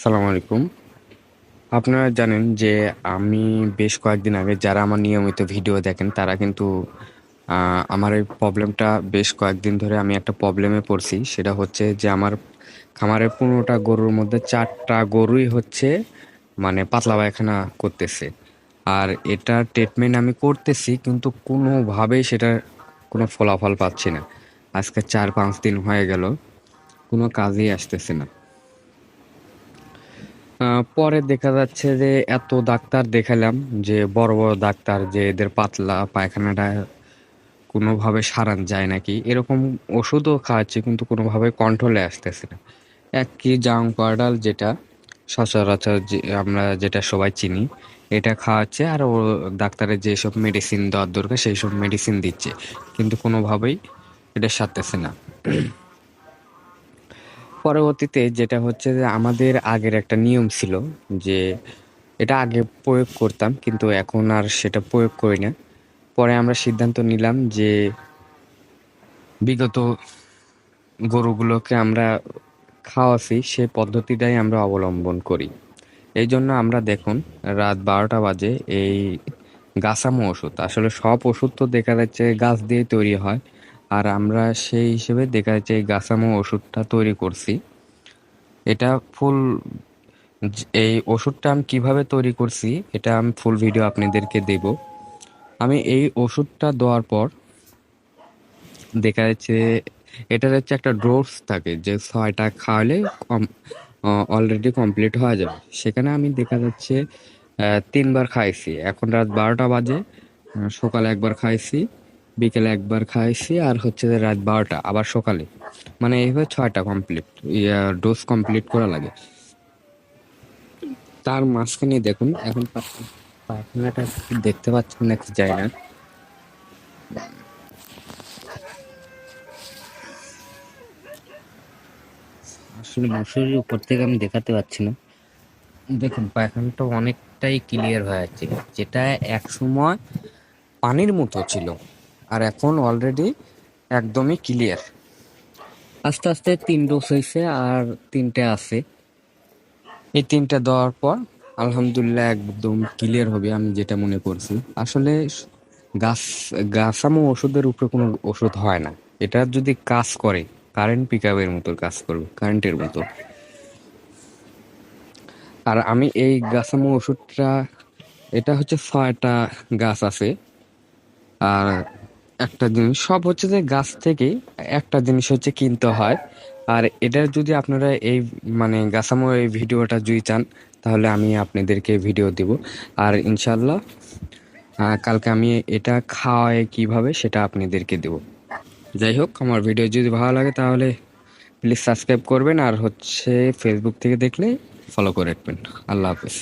সালাম আলাইকুম। আপনারা জানেন যে আমি বেশ কয়েকদিন আগে যারা আমার নিয়মিত ভিডিও দেখেন, তারা কিন্তু আমার এই প্রবলেমটা বেশ কয়েকদিন ধরে আমি একটা প্রবলেমে পড়ছি। সেটা হচ্ছে যে আমার খামারের পনেরোটা গরুর মধ্যে চারটা গরুই হচ্ছে মানে পাতলা পায়খানা করতেছে। আর এটা ট্রিটমেন্ট আমি করতেছি, কিন্তু কোনোভাবেই সেটার কোনো ফলাফল পাচ্ছি না। আজকে চার পাঁচ দিন হয়ে গেল, কোনো কাজেই আসতেছে না। পরে দেখা যাচ্ছে যে এত ডাক্তার দেখালাম যে বড় বড় ডাক্তার যে এদের পাতলা পায়খানাটা কোনোভাবে সারান যায় নাকি? এরকম ওষুধও খাওয়াচ্ছি কিন্তু কোনোভাবে কন্ট্রোলে আসতেছে না। এক কি পাউডার যেটা সচরাচর যে আমরা যেটা সবাই চিনি, এটা খাওয়াচ্ছে আর ও ডাক্তারের যেসব মেডিসিন দেওয়ার দরকার সেই সব মেডিসিন দিচ্ছে। কিন্তু কোনোভাবেই এটা সারতেছে না। পরবর্তীতে যেটা হচ্ছে যে আমাদের আগের একটা নিয়ম ছিল যে এটা আগে প্রয়োগ করতাম, কিন্তু এখন আর সেটা প্রয়োগ করি না। পরে আমরা সিদ্ধান্ত নিলাম যে বিগত গরুগুলোকে আমরা খাওয়াছি, সে পদ্ধতিটাই আমরা অবলম্বন করি। এই জন্য আমরা দেখুন রাত বারোটা বাজে, এই গাছামো ওষুধ, আসলে সব ওষুধ তো দেখা যাচ্ছে গাছ দিয়ে তৈরি হয়। আর আমরা সেই হিসেবে দেখা যাচ্ছে এই গাছামো ওষুধটা তৈরি করছি। এটা ফুল এই ওষুধটা আমি কীভাবে তৈরি করছি এটা আমি ফুল ভিডিও আপনাদেরকে দেব। আমি এই ওষুধটা দেওয়ার পর দেখা যাচ্ছে এটার হচ্ছে একটা ডোজ থাকে যে ছয়টা খাওয়ালে অলরেডি কমপ্লিট হয়ে যাবে। সেখানে আমি দেখা যাচ্ছে তিনবার খাইছি। এখন রাত বারোটা বাজে সকালে একবার খাইছি। বিকেলে একবার খাইছি, আর হচ্ছে যে রাত বারোটা, আবার সকালে। মানে এইভাবে ছয়টা কমপ্লিট ডোজ কমপ্লিট করা লাগে। তার মাঝখানে দেখুন, এখন পায়খানাটা দেখতে পাচ্ছেন নাকি যায় না। আসলে মশুরির উপর থেকে আমি দেখাতে পাচ্ছি না। দেখুন, পায়খানাটা অনেকটাই ক্লিয়ার হয়ে যাচ্ছে যেটা এক সময় পানির মতো ছিল। আর এখন অলরেডি একদমই ক্লিয়ার আস্তে আস্তে তিন ডোজ হয়েছে আর তিনটে আছে। এই তিনটা দেওয়ার পর আলহামদুলিল্লাহ একদম ক্লিয়ার হবে আমি যেটা মনে করছি। আসলে গাছ গাছামো ওষুধের উপরে কোনো ওষুধ হয় না। এটা যদি কাজ করে কারেন্ট পিক আপের মতো কাজ করবে কারেন্টের মতো। আর আমি এই গাছামো ওষুধটা এটা হচ্ছে ছয়টা গাছ আছে। আর একটা জিনিস, সব হচ্ছে যে গাছ থেকে একটা জিনিস হচ্ছে কিনতে হয়। আর এটা যদি আপনারা এই মানে গাছামো এই ভিডিওটা যদি চান, তাহলে আমি আপনাদেরকে ভিডিও দিব। আর ইনশাল্লাহ কালকে আমি এটা খাওয়াই কীভাবে সেটা আপনাদেরকে দেব। যাই হোক, আমার ভিডিও যদি ভালো লাগে তাহলে প্লিজ সাবস্ক্রাইব করবেন, আর হচ্ছে ফেসবুক থেকে দেখলে ফলো করে রাখবেন। আল্লাহ হাফেজ।